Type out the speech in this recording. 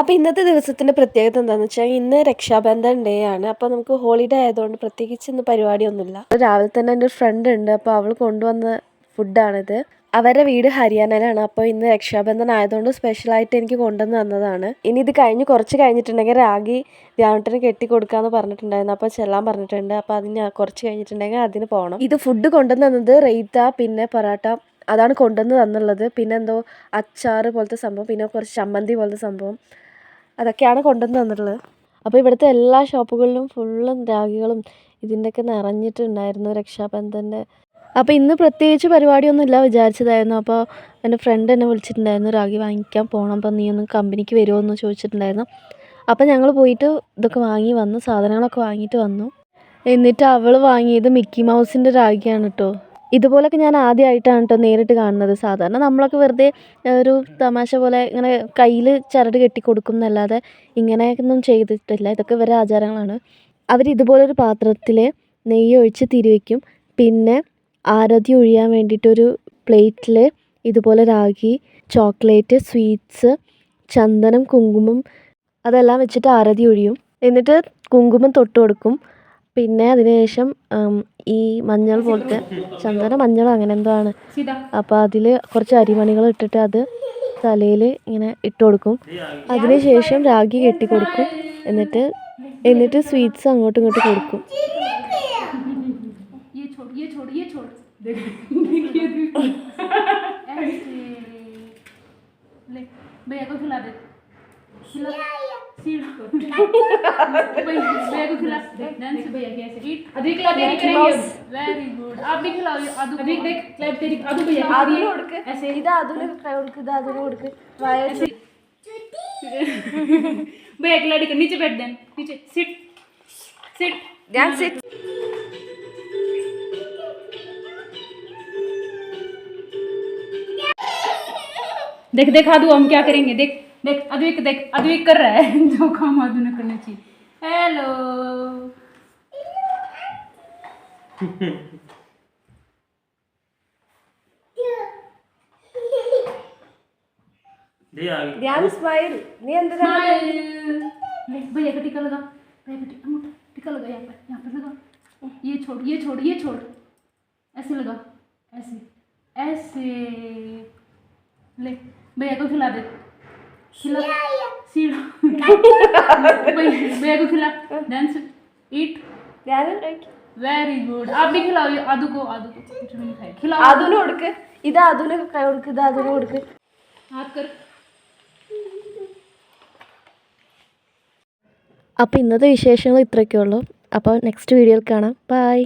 അപ്പോൾ ഇന്നത്തെ ദിവസത്തിന്റെ പ്രത്യേകത എന്താണെന്ന് വെച്ചാൽ ഇന്ന് രക്ഷാബന്ധൻ ഡേ ആണ്. അപ്പോൾ നമുക്ക് ഹോളിഡേ ആയതുകൊണ്ട് പ്രത്യേകിച്ച് ഇന്ന് പരിപാടിയൊന്നുമില്ല. രാവിലെ തന്നെ എന്റെ ഒരു ഫ്രണ്ട് ഉണ്ട്. അപ്പോൾ അവൾ കൊണ്ടുവന്ന ഫുഡാണിത് അവരുടെ വീട് ഹരിയാനയിലാണ്. അപ്പോൾ ഇന്ന് രക്ഷാബന്ധൻ ആയതുകൊണ്ട് സ്പെഷ്യലായിട്ട് എനിക്ക് കൊണ്ടുവന്ന് തന്നതാണ്. ഇനി ഇത് കഴിഞ്ഞ് കുറച്ച് കഴിഞ്ഞിട്ടുണ്ടെങ്കിൽ രാഗി ധ്യാനത്തിന് കെട്ടി കൊടുക്കാമെന്ന് പറഞ്ഞിട്ടുണ്ടായിരുന്നു. അപ്പോൾ ചെല്ലാൻ പറഞ്ഞിട്ടുണ്ട്. അപ്പോൾ അതിന് കുറച്ച് കഴിഞ്ഞിട്ടുണ്ടെങ്കിൽ അതിന് പോകണം ഇത് ഫുഡ് കൊണ്ടുവന്ന് തന്നത് പിന്നെ പൊറാട്ട അതാണ് കൊണ്ടുവന്ന് തന്നുള്ളത്. പിന്നെ എന്തോ അച്ചാറ് പോലത്തെ സംഭവം പിന്നെ കുറച്ച് ചമ്മന്തി പോലത്തെ സംഭവം അതൊക്കെയാണ് കൊണ്ടുവന്ന് തന്നിട്ടുള്ളത്. അപ്പോൾ ഇവിടുത്തെ എല്ലാ ഷോപ്പുകളിലും ഫുള്ളും രാഗികളും ഇതിന്റെയൊക്കെ നിറഞ്ഞിട്ടുണ്ടായിരുന്നു രക്ഷാബന്ധന്റെ അപ്പോൾ ഇന്ന് പ്രത്യേകിച്ച് പരിപാടിയൊന്നും ഇല്ല വിചാരിച്ചതായിരുന്നു. അപ്പോൾ എന്റെ ഫ്രണ്ട് എന്നെ വിളിച്ചിട്ടുണ്ടായിരുന്നു രാഗി വാങ്ങിക്കാൻ പോകണം അപ്പോൾ നീ ഒന്ന് കമ്പനിക്ക് വരുമോ എന്ന് ചോദിച്ചിട്ടുണ്ടായിരുന്നു. അപ്പോൾ ഞങ്ങൾ പോയിട്ട് ഇതൊക്കെ വാങ്ങി വന്നു സാധനങ്ങളൊക്കെ വാങ്ങിയിട്ട് വന്നു. എന്നിട്ട് അവൾ വാങ്ങിയത് മിക്കി മൗസിന്റെ രാഗിയാണ് കേട്ടോ. ഇതുപോലൊക്കെ ഞാൻ ആദ്യമായിട്ടാണ് കേട്ടോ നേരിട്ട് കാണുന്നത്. സാധാരണ നമ്മളൊക്കെ വെറുതെ ഒരു തമാശ പോലെ ഇങ്ങനെ കയ്യിൽ ചരട് കെട്ടി കൊടുക്കും എന്നല്ലാതെ ഇങ്ങനെയൊന്നും ചെയ്തിട്ടില്ല. ഇതൊക്കെ ഇവരുടെ ആചാരങ്ങളാണ്. അവർ ഇതുപോലൊരു പാത്രത്തിൽ നെയ്യ് ഒഴിച്ച് തിരിവെക്കും പിന്നെ ആരതി ഒഴിയാൻ വേണ്ടിയിട്ടൊരു പ്ലേറ്റിൽ ഇതുപോലെ രാഗി ചോക്ലേറ്റ് സ്വീറ്റ്സ് ചന്ദനം കുങ്കുമം അതെല്ലാം വെച്ചിട്ട് ആരതി ഒഴിയും. എന്നിട്ട് കുങ്കുമം തൊട്ട് കൊടുക്കും. പിന്നെ അതിനുശേഷം ഈ മഞ്ഞൾ പോലത്തെ ചന്ദന മഞ്ഞൾ അങ്ങനെ എന്തോ ആണ് അപ്പോൾ അതിൽ കുറച്ച് അരിമണികൾ ഇട്ടിട്ട് അത് തലയിൽ ഇങ്ങനെ ഇട്ട് കൊടുക്കും അതിനുശേഷം രാഗി കെട്ടി കൊടുക്കും എന്നിട്ട് എന്നിട്ട് സ്വീറ്റ്സ് അങ്ങോട്ടും ഇങ്ങോട്ടും കൊടുക്കും ये छोड़ ये छोड़ ये छोड़ ऐसे भैया एक लड़की नीचे बैठ दे नीचे सिट सिट sit देख देख आदू, हम क्या करेंगे? देख। देख अद्विक देख अद्विक कर रहा है। जो काम आज ने करना चाहिए। हेलो ध्यान स्माइल भैया का टीका लगा। भैया का टीका टीका लगा यहाँ पर यहाँ पर लगा। ये छोड़ ये छोड़ ये छोड़। ऐसे लगा। ऐसे ऐसे। ले भैया को खिला दे। खिला सीढ़ भैया भैया को खिला डांस ईट ഞാൻ वेरी गुड आप भी खिलाओ ये आदू को आदू को कुछ भी नहीं खाए खिलाओ അതിന് കൊടുക്ക് ഇത് അതിന് കൊടുക്ക് ഇത് അതിന് കൊടുക്ക് हाथ कर അപ്പോൾ ഇന്നത്തെ വിശേഷങ്ങൾ ഇത്രയൊക്കെ ഉള്ളൂ അപ്പോൾ നെക്സ്റ്റ് വീഡിയോയിൽ കാണാം ബൈ